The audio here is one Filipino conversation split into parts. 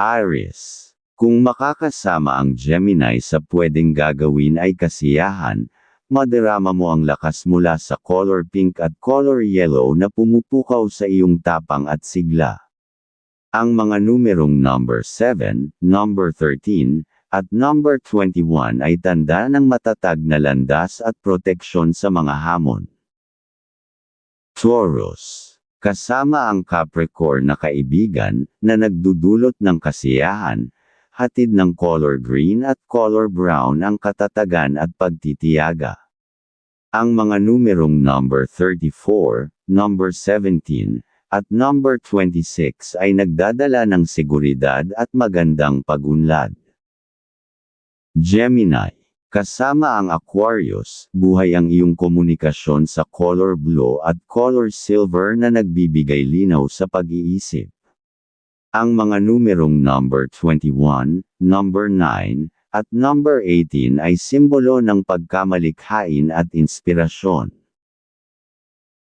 Aries. Kung makakasama ang Gemini sa pwedeng gagawin ay kasiyahan, madarama mo ang lakas mula sa color pink at color yellow na pumupukaw sa iyong tapang at sigla. Ang mga numerong number 7, number 13, at number 21 ay tanda ng matatag na landas at proteksyon sa mga hamon. Taurus. Kasama ang Capricorn na kaibigan na nagdudulot ng kasiyahan, hatid ng color green at color brown ang katatagan at pagtitiyaga. Ang mga numerong number 34, number 17, at number 26 ay nagdadala ng seguridad at magandang pagunlad. Gemini. Kasama ang Aquarius, buhay ang iyong komunikasyon sa color blue at color silver na nagbibigay linaw sa pag-iisip. Ang mga numerong number 21, number 9, at number 18 ay simbolo ng pagkamalikhain at inspirasyon.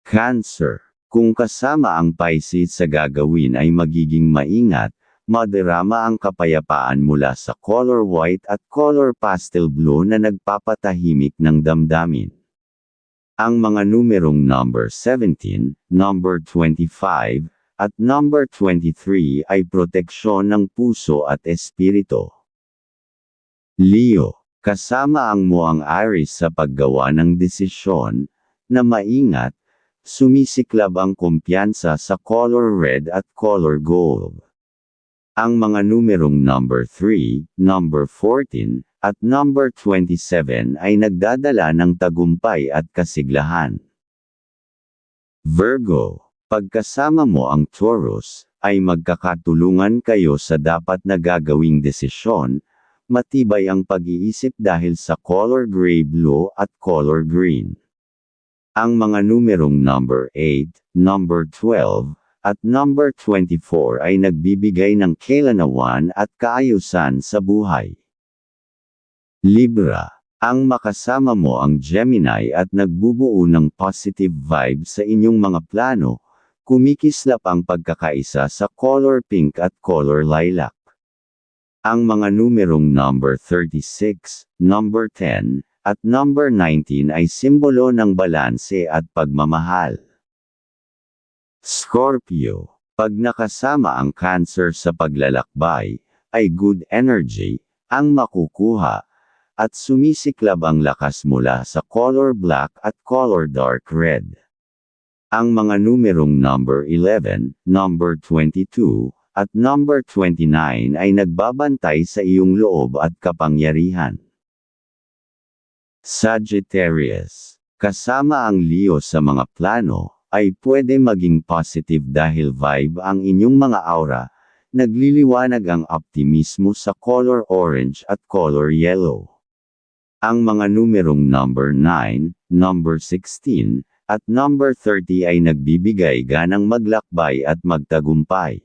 Cancer. Kung kasama ang Pisces sa gagawin ay magiging maingat, madarama ang kapayapaan mula sa color white at color pastel blue na nagpapatahimik ng damdamin. Ang mga numerong number 17, number 25, at number 23 ay proteksyon ng puso at espiritu. Leo, kasama ang mo ang Aries sa paggawa ng desisyon, na maingat, sumisiklab ang kumpiyansa sa color red at color gold. Ang mga numerong number 3, number 14, at number 27 ay nagdadala ng tagumpay at kasiglahan. Virgo, pagkasama mo ang Taurus, ay magkakatulungan kayo sa dapat na gagawing desisyon, matibay ang pag-iisip dahil sa color gray blue at color green. Ang mga numerong number 8, number 12, at number 24 ay nagbibigay ng kailanawan at kaayusan sa buhay. Libra, ang makasama mo ang Gemini at nagbubuo ng positive vibe sa inyong mga plano, kumikislap ang pagkakaisa sa color pink at color lilac. Ang mga numerong number 36, number 10, at number 19 ay simbolo ng balanse at pagmamahal. Scorpio. Pag nakasama ang Cancer sa paglalakbay, ay good energy, ang makukuha, at sumisiklab ang lakas mula sa color black at color dark red. Ang mga numerong number 11, number 22, at number 29 ay nagbabantay sa iyong loob at kapangyarihan. Sagittarius. Kasama ang Leo sa mga plano, ay pwede maging positive dahil vibe ang inyong mga aura, nagliliwanag ang optimismo sa color orange at color yellow. Ang mga numerong number 9, number 16, at number 30 ay nagbibigay ganang maglakbay at magtagumpay.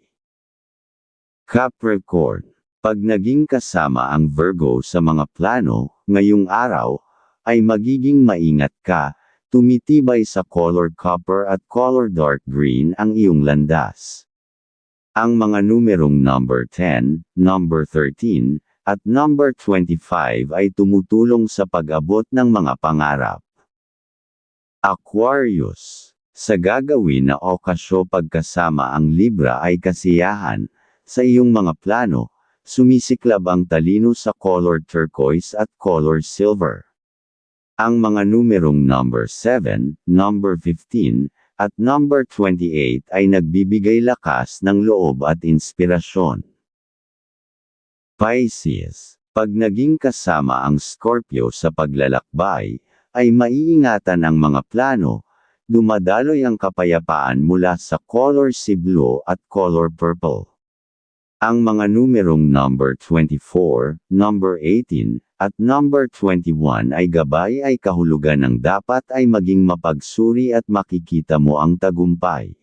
Capricorn. Pag naging kasama ang Virgo sa mga plano, ngayong araw, ay magiging maingat ka, tumitibay sa color copper at color dark green ang iyong landas. Ang mga numerong number 10, number 13, at number 25 ay tumutulong sa pag-abot ng mga pangarap. Aquarius. Sa gagawin na okasyo pagkasama ang Libra ay kasiyahan, sa iyong mga plano, sumisiklab ang talino sa color turquoise at color silver. Ang mga numerong number 7, number 15, at number 28 ay nagbibigay lakas ng loob at inspirasyon. Pisces. Pag naging kasama ang Scorpio sa paglalakbay, ay maiingatan ang mga plano, dumadaloy ang kapayapaan mula sa color sea blue at color purple. Ang mga numerong number 24, number 18, at number 21 ay gabay ay kahulugan ng dapat ay maging mapagsuri at makikita mo ang tagumpay.